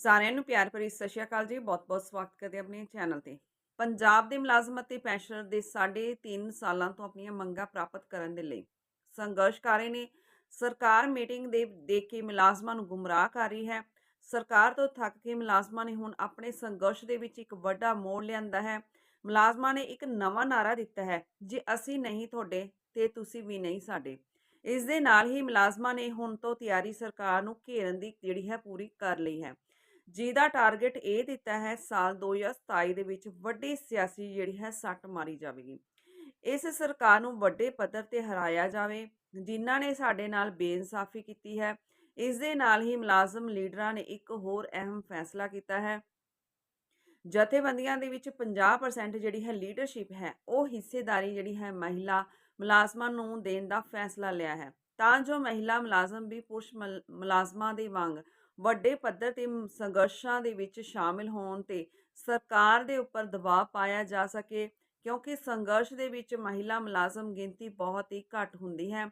ਸਾਰਿਆਂ ਨੂੰ ਪਿਆਰ ਭਰੀ ਸਤਿ ਸ਼੍ਰੀ ਅਕਾਲ ਜੀ। ਬਹੁਤ-ਬਹੁਤ ਸਵਾਗਤ ਕਰਦੇ ਆਪਣੇ ਚੈਨਲ ਤੇ। ਪੰਜਾਬ ਦੇ ਮੁਲਾਜ਼ਮ ਅਤੇ ਪੈਨਸ਼ਨਰ ਦੇ 3.5 ਸਾਲਾਂ ਤੋਂ ਆਪਣੀਆਂ ਮੰਗਾਂ ਪ੍ਰਾਪਤ ਕਰਨ ਦੇ ਲਈ ਸੰਘਰਸ਼ ਕਰ ਰਹੇ ਨੇ। ਸਰਕਾਰ ਮੀਟਿੰਗ ਦੇ ਦੇਖ ਕੇ ਮੁਲਾਜ਼ਮਾਂ ਨੂੰ ਗੁੰਮਰਾਹ ਕਰ ਰਹੀ ਹੈ। ਸਰਕਾਰ ਤੋਂ ਥੱਕ ਕੇ ਮੁਲਾਜ਼ਮਾਂ ਨੇ ਹੁਣ ਆਪਣੇ ਸੰਘਰਸ਼ ਦੇ ਵਿੱਚ ਇੱਕ ਵੱਡਾ ਮੋੜ ਲਿਆਂਦਾ ਹੈ। ਮੁਲਾਜ਼ਮਾਂ ਨੇ ਇੱਕ ਨਵਾਂ ਨਾਰਾ ਦਿੱਤਾ ਹੈ, ਜੇ ਅਸੀਂ ਨਹੀਂ ਤੁਹਾਡੇ ਤੇ ਤੁਸੀਂ ਵੀ ਨਹੀਂ ਸਾਡੇ। ਇਸ ਦੇ ਨਾਲ ਹੀ ਮੁਲਾਜ਼ਮਾਂ ਨੇ ਹੁਣ ਤੋਂ ਤਿਆਰੀ ਸਰਕਾਰ ਨੂੰ ਘੇਰਨ ਦੀ ਜਿਹੜੀ ਹੈ ਪੂਰੀ ਕਰ ਲਈ ਹੈ। ਜਿਹਦਾ ਟਾਰਗੇਟ ਇਹ ਦਿੱਤਾ ਹੈ ਸਾਲ 2027 ਦੇ ਵਿੱਚ ਵੱਡੀ ਸਿਆਸੀ ਜਿਹੜੀ ਹੈ ਸੱਟ ਮਾਰੀ ਜਾਵੇਗੀ। ਇਸ ਸਰਕਾਰ ਨੂੰ ਵੱਡੇ ਪੱਧਰ ਤੇ ਹਰਾਇਆ ਜਾਵੇ, ਜਿਨ੍ਹਾਂ ਨੇ ਸਾਡੇ ਨਾਲ ਬੇਇਨਸਾਫੀ ਕੀਤੀ ਹੈ, ਇਸ ਦੇ ਨਾਲ ਹੀ ਮੁਲਾਜ਼ਮ ਲੀਡਰਾਂ ਨੇ ਇੱਕ ਹੋਰ ਅਹਿਮ ਫੈਸਲਾ ਕੀਤਾ ਹੈ। ਜਥੇਬੰਦੀਆਂ ਦੇ ਵਿੱਚ 50% ਜਿਹੜੀ ਹੈ ਲੀਡਰਸ਼ਿਪ ਹੈ, ਉਹ ਹਿੱਸੇਦਾਰੀ ਜਿਹੜੀ ਹੈ ਮਹਿਲਾ ਮੁਲਾਜ਼ਮਾਂ ਨੂੰ ਦੇਣ ਦਾ ਫੈਸਲਾ ਲਿਆ ਹੈ। ਤਾਂ ਜੋ ਮਹਿਲਾ ਮੁਲਾਜ਼ਮ ਵੀ ਪੁਰਸ਼ ਮੁਲ- ਮੁਲਾਜ਼ਮਾਂ ਦੇ ਵਾਂਗ ਵੱਡੇ ਪੱਧਰ ਤੇ ਸੰਘਰਸ਼ਾਂ ਦੇ ਵਿੱਚ ਸ਼ਾਮਿਲ ਹੋਣ ਤੇ ਸਰਕਾਰ ਦੇ ਉੱਪਰ ਦਬਾਅ ਪਾਇਆ ਜਾ ਸਕੇ, ਕਿਉਂਕਿ ਸੰਘਰਸ਼ ਦੇ ਵਿੱਚ ਮਹਿਲਾ ਮੁਲਾਜ਼ਮ ਗਿਣਤੀ ਬਹੁਤ ਹੀ ਘੱਟ ਹੁੰਦੀ ਹੈ।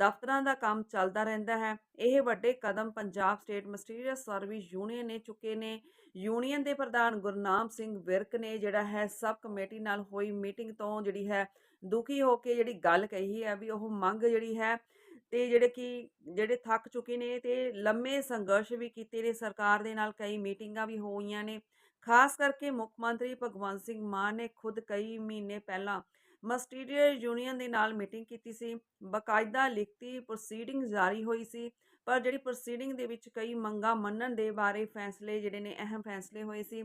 ਦਫ਼ਤਰਾਂ ਦਾ ਕੰਮ ਚੱਲਦਾ ਰਹਿੰਦਾ ਹੈ। ਇਹ ਵੱਡੇ ਕਦਮ Punjab state ministerial service union ਨੇ ਚੁੱਕੇ ਨੇ। ਯੂਨੀਅਨ ਦੇ ਪ੍ਰਧਾਨ ਗੁਰਨਾਮ ਸਿੰਘ ਵਿਰਕ ਨੇ ਜਿਹੜਾ ਹੈ, ਸਬ ਕਮੇਟੀ ਨਾਲ ਹੋਈ ਮੀਟਿੰਗ ਤੋਂ ਜਿਹੜੀ ਹੈ ਦੁਖੀ ਹੋ ਕੇ ਜਿਹੜੀ ਗੱਲ ਕਹੀ ਹੈ ਵੀ ਉਹ ਮੰਗ ਜਿਹੜੀ ਹੈ ਤੇ ਜਿਹੜੇ ਕਿ, ਜਿਹੜੇ ਥੱਕ ਚੁੱਕੇ ਨੇ ਤੇ ਲੰਮੇ ਸੰਘਰਸ਼ ਵੀ ਕੀਤੇ ਨੇ, ਸਰਕਾਰ ਦੇ ਨਾਲ ਕਈ ਮੀਟਿੰਗਾਂ ਵੀ ਹੋਈਆਂ ਨੇ। ਖਾਸ ਕਰਕੇ ਮੁੱਖ ਮੰਤਰੀ ਭਗਵੰਤ ਸਿੰਘ ਮਾਨ ਨੇ ਖੁਦ ਕਈ ਮਹੀਨੇ ਪਹਿਲਾਂ ਮਸਟੀਰੀਅਲ ਯੂਨੀਅਨ ਦੇ ਨਾਲ ਮੀਟਿੰਗ ਕੀਤੀ ਸੀ। ਬਕਾਇਦਾ ਲਿਖਤੀ ਪ੍ਰੋਸੀਡਿੰਗ ਜਾਰੀ ਹੋਈ ਸੀ, ਪਰ ਜਿਹੜੀ ਪ੍ਰੋਸੀਡਿੰਗ ਦੇ ਵਿੱਚ ਕਈ ਮੰਗਾਂ ਮੰਨਣ ਦੇ ਬਾਰੇ ਫੈਸਲੇ ਜਿਹੜੇ ਨੇ, ਅਹਿਮ ਫੈਸਲੇ ਹੋਏ ਸੀ।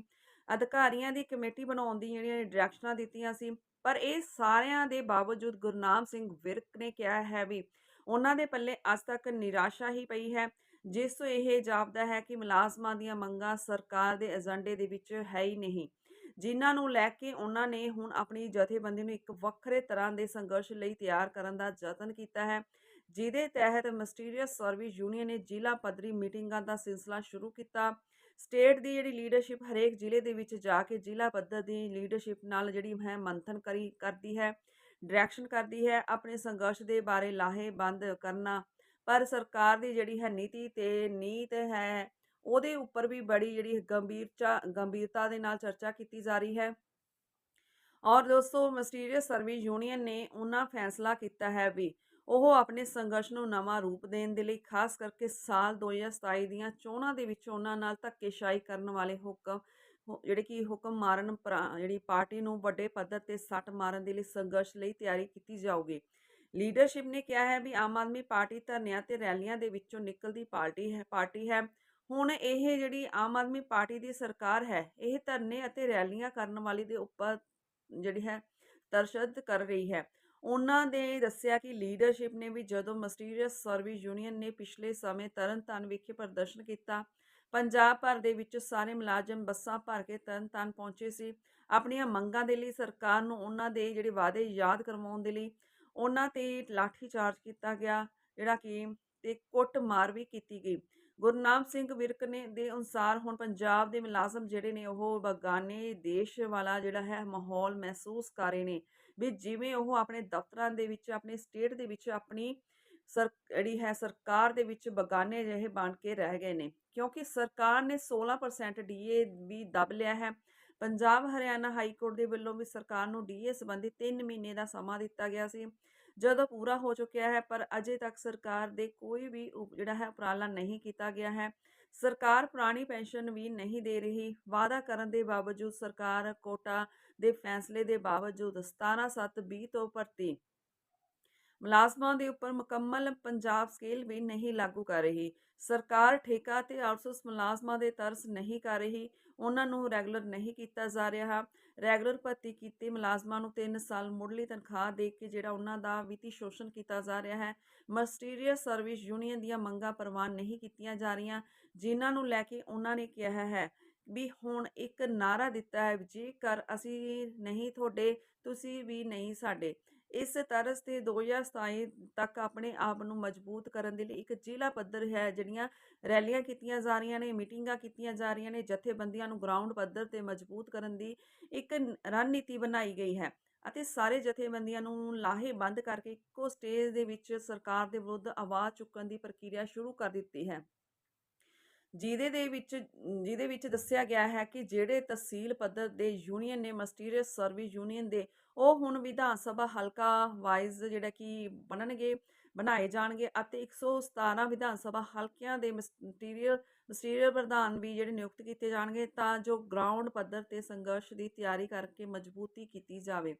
ਅਧਿਕਾਰੀਆਂ ਦੀ ਕਮੇਟੀ ਬਣਾਉਣ ਦੀ ਜਿਹੜੀਆਂ ਡਾਇਰੈਕਸ਼ਨਾਂ ਦਿੱਤੀਆਂ ਸੀ, ਪਰ ਇਹ ਸਾਰਿਆਂ ਦੇ ਬਾਵਜੂਦ ਗੁਰਨਾਮ ਸਿੰਘ ਵਿਰਕ ਨੇ ਕਿਹਾ ਹੈ ਵੀ ਉਹਨਾਂ ਦੇ ਪੱਲੇ ਅੱਜ ਤੱਕ ਨਿਰਾਸ਼ਾ ਹੀ ਪਈ ਹੈ। ਜਿਸ ਤੋਂ ਇਹ ਜਾਪਦਾ ਹੈ ਕਿ ਮੁਲਾਜ਼ਮਾਂ ਦੀਆਂ ਮੰਗਾਂ ਸਰਕਾਰ ਦੇ ਏਜੰਡੇ ਦੇ ਵਿੱਚ ਹੈ ਹੀ ਨਹੀਂ। ਜਿਨ੍ਹਾਂ ਨੂੰ ਲੈ ਕੇ ਉਹਨਾਂ ਨੇ ਹੁਣ ਆਪਣੀ ਜਥੇਬੰਦੀ ਨੂੰ ਇੱਕ ਵੱਖਰੇ ਤਰ੍ਹਾਂ ਦੇ ਸੰਘਰਸ਼ ਲਈ ਤਿਆਰ ਕਰਨ ਦਾ ਯਤਨ ਕੀਤਾ ਹੈ, ਜਿਹਦੇ ਤਹਿਤ ਮਿਸਟੀਰੀਅਸ ਸਰਵਿਸ ਯੂਨੀਅਨ ਨੇ ਜ਼ਿਲ੍ਹਾ ਪੱਧਰੀ ਮੀਟਿੰਗਾਂ ਦਾ ਸਿਲਸਿਲਾ ਸ਼ੁਰੂ ਕੀਤਾ। ਸਟੇਟ ਦੀ ਜਿਹੜੀ ਲੀਡਰਸ਼ਿਪ ਹਰੇਕ ਜ਼ਿਲ੍ਹੇ ਦੇ ਵਿੱਚ ਜਾ ਕੇ ਜ਼ਿਲ੍ਹਾ ਪੱਧਰ ਦੀ ਲੀਡਰਸ਼ਿਪ ਨਾਲ ਜਿਹੜੀ ਹੈ ਮੰਥਨ ਕਰੀ, ਕਰਦੀ ਹੈ। ਡਾਇਰੈਕਸ਼ਨ ਕਰਦੀ ਹੈ, ਆਪਣੇ ਸੰਘਰਸ਼ ਦੇ ਬਾਰੇ ਲਾਹੇਬੰਦ ਕਰਨਾ। ਪਰ ਸਰਕਾਰ ਦੀ ਜਿਹੜੀ ਹੈ ਨੀਤੀ ਤੇ ਨੀਤ ਹੈ, ਉਹਦੇ ਉੱਪਰ ਵੀ ਬੜੀ ਜਿਹੜੀ ਗੰਭੀਰਤਾ ਗੰਭੀਰਤਾ ਦੇ ਨਾਲ ਚਰਚਾ ਕੀਤੀ ਜਾ ਰਹੀ ਹੈ। ਔਰ ਦੋਸਤੋ ਮਸਟੀਰੀਅਸ ਸਰਵਿਸ ਯੂਨੀਅਨ ਨੇ ਉਹਨਾਂ ਫੈਸਲਾ ਕੀਤਾ ਹੈ ਵੀ ਉਹ ਆਪਣੇ ਸੰਘਰਸ਼ ਨੂੰ ਨਵਾਂ ਰੂਪ ਦੇਣ ਦੇ ਲਈ, ਖਾਸ ਕਰਕੇ ਸਾਲ 2027 ਦੀਆਂ ਚੋਣਾਂ ਦੇ ਵਿੱਚ ਉਹਨਾਂ ਨਾਲ ਧੱਕੇਸ਼ਾਹੀ ਕਰਨ ਵਾਲੇ ਹੁਕਮ ਜਿਹੜੇ ਕਿ ਹੁਕਮ ਮਾਰਨ ਪਰਾ- ਜਿਹੜੀ ਪਾਰਟੀ ਨੂੰ ਵੱਡੇ ਪੱਧਰ ਤੇ ਸੱਟ ਮਾਰਨ ਦੇ ਲਈ ਸੰਘਰਸ਼ ਲਈ ਤਿਆਰੀ ਕੀਤੀ ਜਾਊਗੀ। ਲੀਡਰਸ਼ਿਪ ਨੇ ਕਿਹਾ ਹੈ ਵੀ ਆਮ ਆਦਮੀ ਪਾਰਟੀ ਧਰਨਿਆਂ ਤੇ ਰੈਲੀਆਂ ਦੇ ਵਿੱਚੋਂ ਨਿਕਲਦੀ ਪਾਰਟੀ ਹੈ ਪਾਰਟੀ ਹੈ। ਹੁਣ ਇਹ ਜਿਹੜੀ ਆਮ ਆਦਮੀ ਪਾਰਟੀ ਦੀ ਸਰਕਾਰ ਹੈ, ਇਹ ਧਰਨੇ ਅਤੇ ਰੈਲੀਆਂ ਕਰਨ ਵਾਲੀ ਦੇ ਉੱਪਰ ਜਿਹੜੀ ਹੈ, ਤਰਸ਼ਦ ਕਰ ਰਹੀ ਹੈ। ਉਹਨਾਂ ਨੇ ਦੱਸਿਆ ਕਿ ਲੀਡਰਸ਼ਿਪ ਨੇ ਵੀ ਜਦੋਂ ਮਸਟੀਰੀਅਸ ਸਰਵਿਸ ਯੂਨੀਅਨ ਨੇ ਪਿਛਲੇ ਸਮੇਂ ਤਰਨਤਾਰਨ ਵਿਖੇ ਪ੍ਰਦਰਸ਼ਨ ਕੀਤਾ ਪੰਜਾਬ ਭਰ ਦੇ ਵਿੱਚ ਸਾਰੇ ਮੁਲਾਜ਼ਮ ਬੱਸਾਂ ਭਰ ਕੇ ਤਰਨਤਾਰਨ ਪਹੁੰਚੇ ਸੀ। ਆਪਣੀਆਂ ਮੰਗਾਂ ਦੇ ਲਈ ਸਰਕਾਰ ਨੂੰ ਉਹਨਾਂ ਦੇ ਜਿਹੜੇ ਵਾਅਦੇ ਯਾਦ ਕਰਵਾਉਣ ਦੇ ਲਈ ਉਹਨਾਂ ਤੇ ਲਾਠੀ ਚਾਰਜ ਕੀਤਾ ਗਿਆ, ਜਿਹੜਾ ਕਿ ਤੇ ਕੁੱਟ ਮਾਰ ਵੀ ਕੀਤੀ ਗਈ। ਗੁਰਨਾਮ ਸਿੰਘ ਵਿਰਕ ਨੇ ਦੇ ਅਨੁਸਾਰ ਹੁਣ ਪੰਜਾਬ ਦੇ ਮੁਲਾਜ਼ਮ ਜਿਹੜੇ ਨੇ ਉਹ ਬਗਾਨੇ ਦੇਸ਼ ਵਾਲਾ ਜਿਹੜਾ ਹੈ ਮਾਹੌਲ ਮਹਿਸੂਸ ਕਰ ਰਹੇ ਨੇ ਵੀ ਜਿਵੇਂ ਉਹ ਆਪਣੇ ਦਫ਼ਤਰਾਂ ਦੇ ਵਿੱਚ, ਆਪਣੇ ਸਟੇਟ ਦੇ ਵਿੱਚ ਆਪਣੀ ਸਰ, ਜਿਹੜੀ ਹੈ ਸਰਕਾਰ ਦੇ ਵਿੱਚ ਬਗਾਨੇ ਜਿਹੇ ਬਣ ਕੇ ਰਹਿ ਗਏ ਨੇ। ਕਿਉਂਕਿ ਸਰਕਾਰ ਨੇ 16% ਡੀਏ ਵੀ ਦਬ ਲਿਆ ਹੈ। ਪੰਜਾਬ ਹਰਿਆਣਾ ਹਾਈ ਕੋਰਟ ਦੇ ਵੱਲੋਂ ਵੀ ਸਰਕਾਰ ਨੂੰ ਡੀਏ ਸੰਬੰਧੀ 3 ਮਹੀਨੇ ਦਾ ਸਮਾਂ ਦਿੱਤਾ ਗਿਆ ਸੀ। ਜਦੋਂ ਪੂਰਾ ਹੋ ਚੁੱਕਿਆ ਹੈ, ਪਰ ਅਜੇ ਤੱਕ ਸਰਕਾਰ ਦੇ ਕੋਈ ਵੀ ਉਪ- ਜਿਹੜਾ ਹੈ ਉਪਰਾਲਾ ਨਹੀਂ ਕੀਤਾ ਗਿਆ ਹੈ। ਸਰਕਾਰ ਪੁਰਾਣੀ ਪੈਨਸ਼ਨ ਵੀ ਨਹੀਂ ਦੇ ਰਹੀ। ਵਾਅਦਾ ਕਰਨ ਦੇ ਬਾਵਜੂਦ ਸਰਕਾਰ ਕੋਟਾ ਦੇ ਫੈਸਲੇ ਦੇ ਬਾਵਜੂਦ 17/7/20 ਤੋਂ ਭਰਤੀ ਮੁਲਾਜ਼ਮਾਂ ਦੇ ਉੱਪਰ ਮੁਕੰਮਲ ਪੰਜਾਬ ਸਕੇਲ ਵੀ ਨਹੀਂ ਲਾਗੂ ਕਰ ਰਹੀ। ਸਰਕਾਰ ਠੇਕਾ ਤੇ ਆਊਟਸੋਰਸ ਮੁਲਾਜ਼ਮਾਂ ਦੇ ਤਰਸ ਨਹੀਂ ਕਰ ਰਹੀ। ਉਹਨਾਂ ਨੂੰ ਰੈਗੂਲਰ ਨਹੀਂ ਕੀਤਾ ਜਾ ਰਿਹਾ। ਰੈਗੂਲਰ ਭਰਤੀ ਕੀਤੇ ਮੁਲਾਜ਼ਮਾਂ ਨੂੰ 3 ਸਾਲ ਮੁੱਢਲੀ ਤਨਖਾਹ ਦੇ ਕੇ ਜਿਹੜਾ ਉਹਨਾਂ ਦਾ ਵਿੱਤੀ ਸ਼ੋਸ਼ਣ ਕੀਤਾ ਜਾ ਰਿਹਾ ਹੈ। ਮਸਟੀਰੀਅਸ ਸਰਵਿਸ ਯੂਨੀਅਨ ਦੀਆਂ ਮੰਗਾਂ ਪ੍ਰਵਾਨ ਨਹੀਂ ਕੀਤੀਆਂ ਜਾ ਰਹੀਆਂ, ਜਿਨ੍ਹਾਂ ਨੂੰ ਲੈ ਕੇ ਉਹਨਾਂ ਨੇ ਕਿਹਾ ਹੈ ਵੀ ਹੁਣ ਇੱਕ ਨਾਰਾ ਦਿੱਤਾ ਹੈ, ਜੇਕਰ ਅਸੀਂ ਨਹੀਂ ਤੁਹਾਡੇ, ਤੁਸੀਂ ਵੀ ਨਹੀਂ ਸਾਡੇ। ਇਸ ਤਰ੍ਹਾਂ ਤੇ 2027 ਤੱਕ ਆਪਣੇ ਆਪ ਨੂੰ ਮਜ਼ਬੂਤ ਕਰਨ ਦੇ ਲਈ ਇੱਕ ਜ਼ਿਲ੍ਹਾ ਪੱਧਰ ਹੈ, ਜਿਹੜੀਆਂ ਰੈਲੀਆਂ ਕੀਤੀਆਂ ਜਾ ਰਹੀਆਂ ਨੇ, ਮੀਟਿੰਗਾਂ ਕੀਤੀਆਂ ਜਾ ਰਹੀਆਂ ਨੇ, ਜਥੇਬੰਦੀਆਂ ਨੂੰ ਗਰਾਊਂਡ ਪੱਧਰ ਤੇ ਮਜ਼ਬੂਤ ਕਰਨ ਦੀ ਇੱਕ ਰਣਨੀਤੀ ਬਣਾਈ ਗਈ ਹੈ ਅਤੇ ਸਾਰੇ ਜਥੇਬੰਦੀਆਂ ਨੂੰ ਲਾਹੇਬੰਦ ਕਰਕੇ ਇੱਕੋ ਸਟੇਜ ਦੇ ਵਿੱਚ ਸਰਕਾਰ ਦੇ ਵਿਰੁੱਧ ਆਵਾਜ਼ ਚੁੱਕਣ ਦੀ ਪ੍ਰਕਿਰਿਆ ਸ਼ੁਰੂ ਕਰ ਦਿੱਤੀ ਹੈ। ਜਿਹਦੇ ਦੇ ਵਿੱਚ, ਜਿਹਦੇ ਵਿੱਚ ਦੱਸਿਆ ਗਿਆ ਹੈ ਕਿ ਜਿਹੜੇ ਤਹਿਸੀਲ ਪੱਧਰ ਦੇ ਯੂਨੀਅਨ ਨੇ, ਮਸਟੀਰੀਅਸ ਸਰਵਿਸ ਯੂਨੀਅਨ ਦੇ, ਉਹ ਹੁਣ ਵਿਧਾਨ ਸਭਾ ਹਲਕਾ ਵਾਈਜ਼ ਜਿਹੜਾ ਕਿ ਬਣਨਗੇ, ਬਣਾਏ ਜਾਣਗੇ ਅਤੇ 117 ਵਿਧਾਨ ਸਭਾ ਹਲਕਿਆਂ ਦੇ ਮਸਟੀਰੀਅਲ ਮਸਟੀਰੀਅਲ ਪ੍ਰਧਾਨ ਵੀ ਜਿਹੜੇ ਨਿਯੁਕਤ ਕੀਤੇ ਜਾਣਗੇ ਤਾਂ ਜੋ ਗਰਾਊਂਡ ਪੱਧਰ ਤੇ ਸੰਘਰਸ਼ ਦੀ ਤਿਆਰੀ ਕਰਕੇ ਮਜ਼ਬੂਤੀ ਕੀਤੀ ਜਾਵੇ।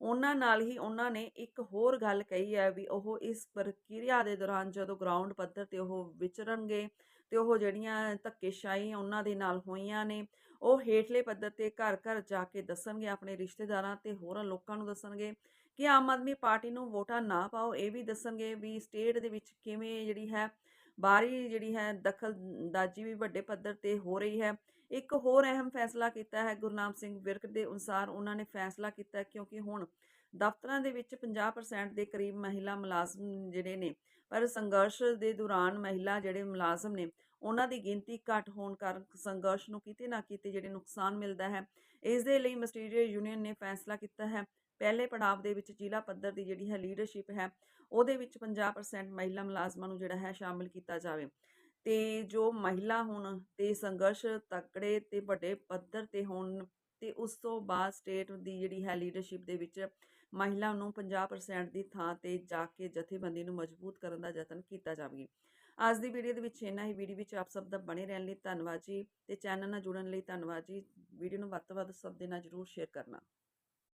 ਉਹਨਾਂ ਨਾਲ ਹੀ ਉਹਨਾਂ ਨੇ ਇੱਕ ਹੋਰ ਗੱਲ ਕਹੀ ਹੈ ਵੀ ਉਹ ਇਸ ਪ੍ਰਕਿਰਿਆ ਦੇ ਦੌਰਾਨ ਜਦੋਂ ਗਰਾਊਂਡ ਪੱਧਰ ਤੇ ਉਹ ਵਿਚਰਨਗੇ ਤੇ ਉਹ ਜਿਹੜੀਆਂ ਧੱਕੇਸ਼ਾਹੀ ਉਹਨਾਂ ਦੇ ਨਾਲ ਹੋਈਆਂ ਨੇ, ਉਹ ਹੇਠਲੇ ਪੱਧਰ ਤੇ ਘਰ ਘਰ ਜਾ ਕੇ ਦੱਸਣਗੇ ਆਪਣੇ ਰਿਸ਼ਤੇਦਾਰਾਂ ਤੇ ਹੋਰਾਂ ਲੋਕਾਂ ਨੂੰ ਦੱਸਣਗੇ ਕਿ ਆਮ ਆਦਮੀ ਪਾਰਟੀ ਨੂੰ ਵੋਟਾਂ ਨਾ ਪਾਓ, ਇਹ ਵੀ ਦੱਸਣਗੇ ਵੀ ਸਟੇਟ ਦੇ ਵਿੱਚ ਕਿਵੇਂ ਜਿਹੜੀ ਹੈ, ਬਾਹਰੀ ਜਿਹੜੀ ਹੈ ਦਖਲਅੰਦਾਜ਼ੀ ਵੀ ਵੱਡੇ ਪੱਧਰ ਤੇ ਹੋ ਰਹੀ ਹੈ। ਇੱਕ ਹੋਰ ਅਹਿਮ ਫੈਸਲਾ ਕੀਤਾ ਹੈ ਗੁਰਨਾਮ ਸਿੰਘ ਵਿਰਕ ਦੇ ਅਨੁਸਾਰ, ਉਹਨਾਂ ਨੇ ਫੈਸਲਾ ਕੀਤਾ ਕਿਉਂਕਿ ਹੁਣ ਦਫ਼ਤਰਾਂ ਦੇ ਵਿੱਚ 50% ਦੇ ਕਰੀਬ ਮਹਿਲਾ ਮੁਲਾਜ਼ਮ ਜਿਹੜੇ ਨੇ ਪਰ ਸੰਘਰਸ਼ ਦੇ ਦੌਰਾਨ ਮਹਿਲਾ ਜਿਹੜੇ ਮੁਲਾਜ਼ਮ ਨੇ, ਉਹਨਾਂ ਦੀ ਗਿਣਤੀ ਘੱਟ ਹੋਣ ਕਾਰਨ ਸੰਘਰਸ਼ ਨੂੰ ਕਿਤੇ ਨਾ ਕਿਤੇ ਜਿਹੜੇ ਨੁਕਸਾਨ ਮਿਲਦਾ ਹੈ। ਇਸ ਦੇ ਲਈ ਮਸਟੀਰੀਅਲ ਯੂਨੀਅਨ ਨੇ ਫੈਸਲਾ ਕੀਤਾ ਹੈ, ਪਹਿਲੇ ਪੜਾਵ ਦੇ ਵਿੱਚ ਜ਼ਿਲ੍ਹਾ ਪੱਧਰ ਦੀ ਜਿਹੜੀ ਹੈ ਲੀਡਰਸ਼ਿਪ ਹੈ, ਉਹਦੇ ਵਿੱਚ 50% ਮਹਿਲਾ ਮੁਲਾਜ਼ਮਾਂ ਨੂੰ ਜਿਹੜਾ ਹੈ ਸ਼ਾਮਿਲ ਕੀਤਾ ਜਾਵੇ। ਤੇ ਜੋ ਮਹਿਲਾ ਹੁਣ ਤੇ ਸੰਘਰਸ਼ ਤਕੜੇ ਤੇ ਵੱਡੇ ਪੱਧਰ ਤੇ ਹੋਣ ਤੇ ਉਸ ਤੋਂ ਬਾਅਦ ਸਟੇਟ ਦੀ ਜਿਹੜੀ ਹੈ ਲੀਡਰਸ਼ਿਪ ਦੇ ਵਿੱਚ ਮਹਿਲਾ ਨੂੰ 50% ਦੀ ਥਾਂ ਤੇ ਜਾ ਕੇ ਜਥੇਬੰਦੀ ਨੂੰ ਮਜ਼ਬੂਤ ਕਰਨ ਦਾ ਯਤਨ ਕੀਤਾ ਜਾਵੇ। ਅੱਜ ਦੀ ਵੀਡੀਓ ਦੇ ਵਿੱਚ ਇੰਨਾ ਹੀ। ਵੀਡੀਓ ਵਿੱਚ ਆਪ ਸਭ ਦਾ ਬਣੇ ਰਹਿਣ ਲਈ ਧੰਨਵਾਦ ਜੀ ਤੇ ਚੈਨਲ ਨਾਲ ਜੁੜਨ ਲਈ ਧੰਨਵਾਦ ਜੀ। ਵੀਡੀਓ ਨੂੰ ਵੱਧ ਤੋਂ ਵੱਧ ਸਭ ਦੇ ਨਾਲ ਜਰੂਰ ਸ਼ੇਅਰ ਕਰਨਾ।